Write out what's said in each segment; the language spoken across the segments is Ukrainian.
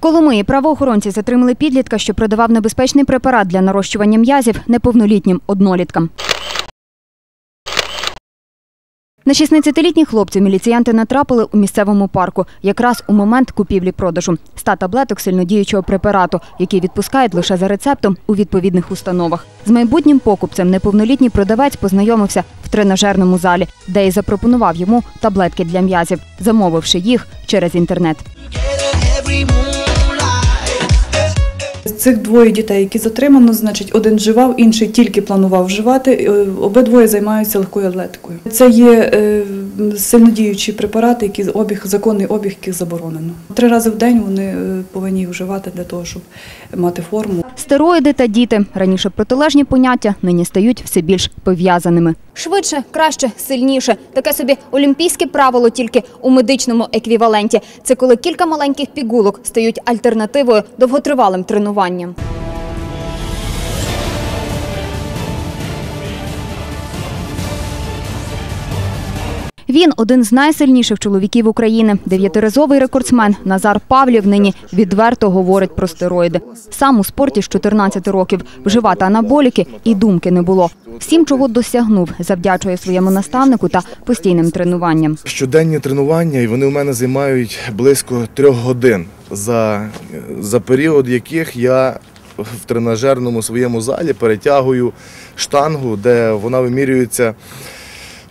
Коломиї правоохоронці затримали підлітка, що продавав небезпечний препарат для нарощування м'язів неповнолітнім одноліткам. На 16-літніх хлопців міліціянти натрапили у місцевому парку, якраз у момент купівлі-продажу. Ста таблеток сильнодіючого препарату, який відпускають лише за рецептом у відповідних установах. З майбутнім покупцем неповнолітній продавець познайомився в тренажерному залі, де й запропонував йому таблетки для м'язів, замовивши їх через інтернет. Цих двоє дітей, які затримано, значить, один вживав, інший тільки планував вживати. Е, Обидвоє займаються легкою атлетикою. Це є е, сильнодіючі препарати, які обіг, законний обіг яких заборонено. Три рази в день вони е, повинні вживати для того, щоб мати форму. Стероїди та діти раніше протилежні поняття нині стають все більш пов'язаними. Швидше, краще, сильніше. Таке собі олімпійське правило тільки у медичному еквіваленті. Це коли кілька маленьких пігулок стають альтернативою довготривалим тренуванням. Він один з найсильніших чоловіків України. Дев'ятиразовий рекордсмен Назар Павлів нині відверто говорить про стероїди. Сам у спорті з 14 років вживати анаболіки і думки не було. Всім, чого досягнув, завдячує своєму наставнику та постійним тренуванням. Щоденні тренування, і вони у мене займають близько трьох годин, за, за період яких я в тренажерному своєму залі перетягую штангу, де вона вимірюється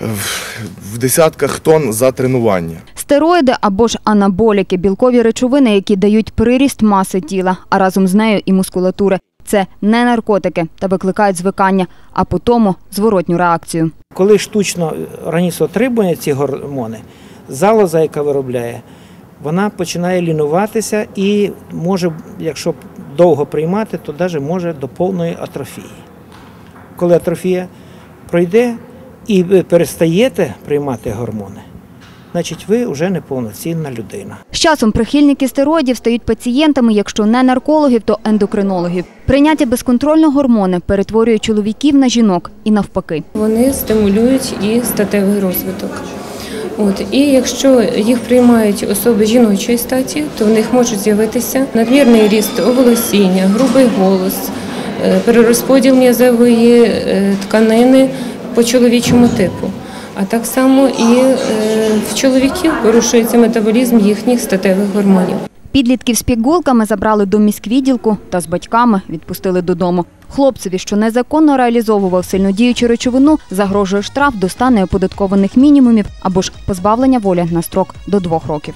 в- десятках тонн за тренування. Стероїди або ж анаболіки білкові речовини, які дають приріст маси тіла, а разом з нею і мускулатури. Це не наркотики та викликають звикання, а потому зворотню реакцію. Коли штучно організм отримує ці гормони, залоза, яка виробляє, вона починає лінуватися і може, якщо довго приймати, то навіть може до повної атрофії. Коли атрофія пройде і ви перестаєте приймати гормони, значить ви вже не повноцінна людина. З часом прихильники стероїдів стають пацієнтами, якщо не наркологів, то ендокринологів. Прийняття безконтрольно гормони перетворює чоловіків на жінок і навпаки. Вони стимулюють і статевий розвиток. От і якщо їх приймають особи жіночої статі, то в них можуть з'явитися надмірний ріст оволосіння, грубий голос, е, перерозподіл м'язової е, тканини по чоловічому типу. А так само і е, в чоловіків порушується метаболізм їхніх статевих гормонів. Підлітків з пігулками забрали до міськвідділку та з батьками відпустили додому. Хлопцеві, що незаконно реалізовував сильнодіючу речовину, загрожує штраф до ста неоподаткованих мінімумів або ж позбавлення волі на строк до двох років.